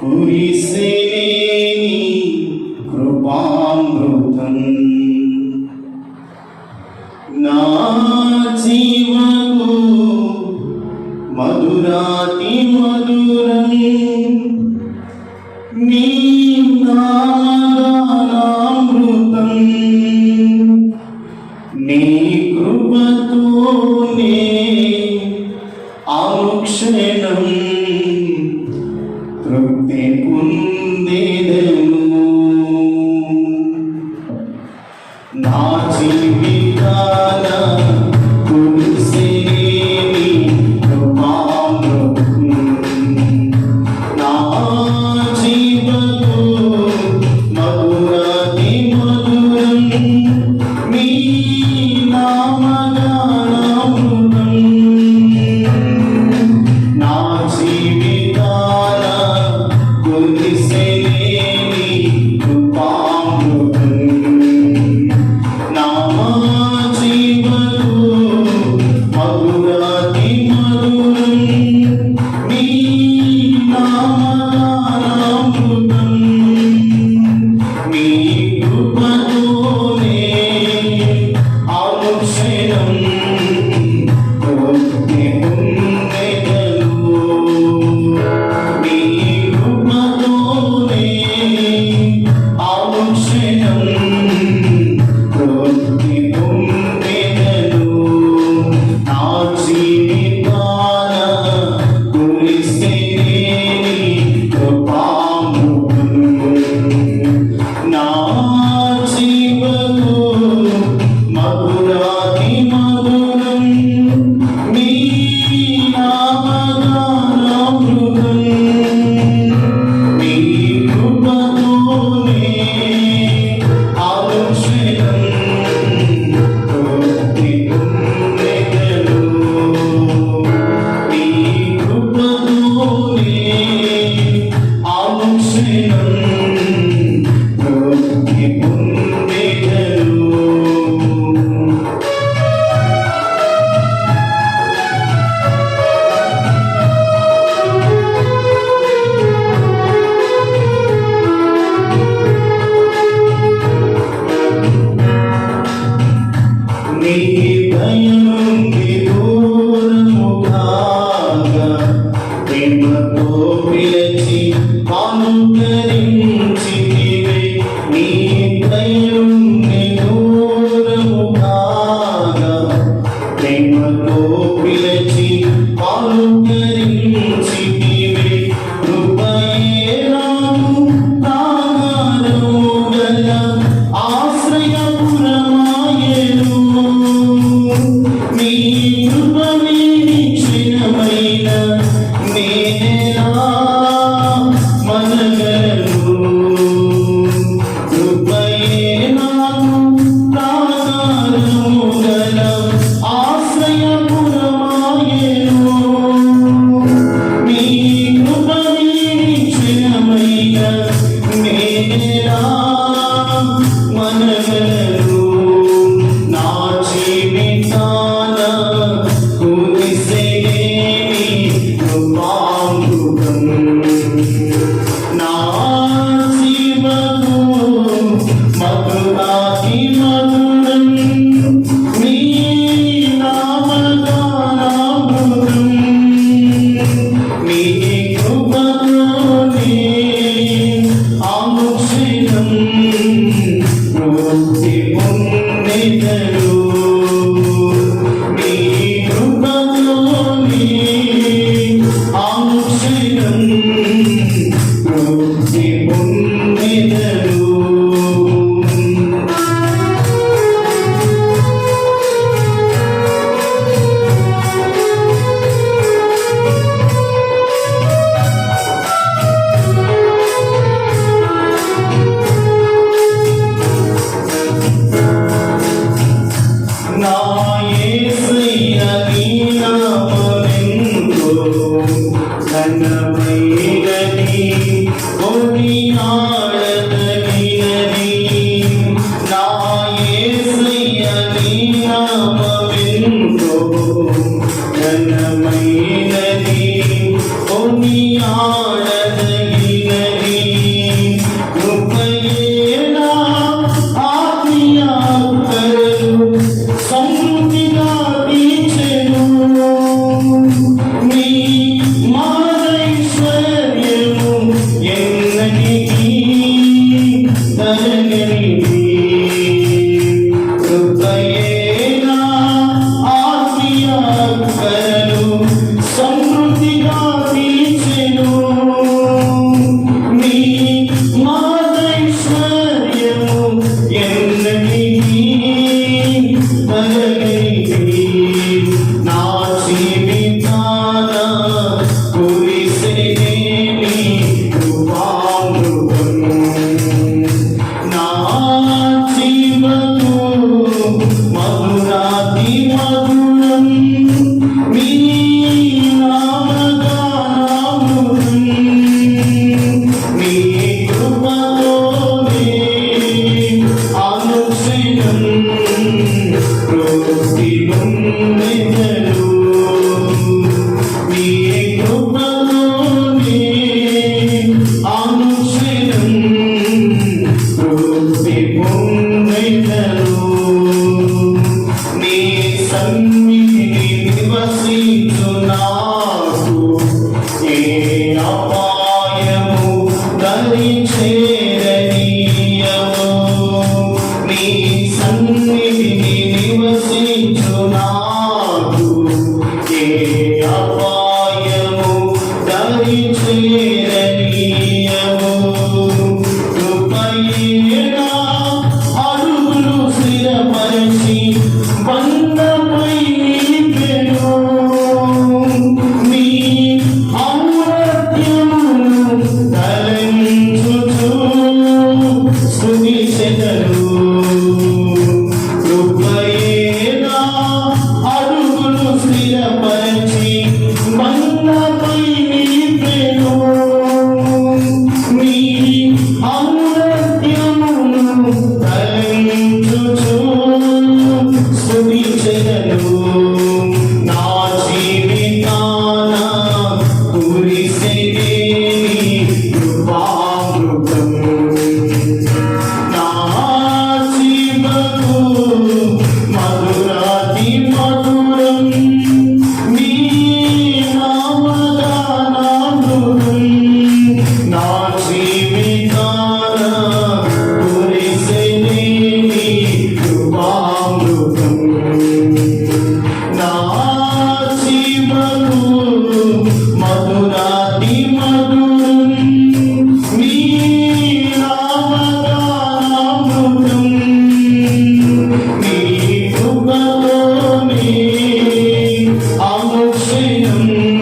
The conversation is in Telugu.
కురిసేని కృపామృతం. నా జీవకు మధురాతి మధురం. నీ குந்தேனே रस मेरा through caminho. school. Amen. I've seen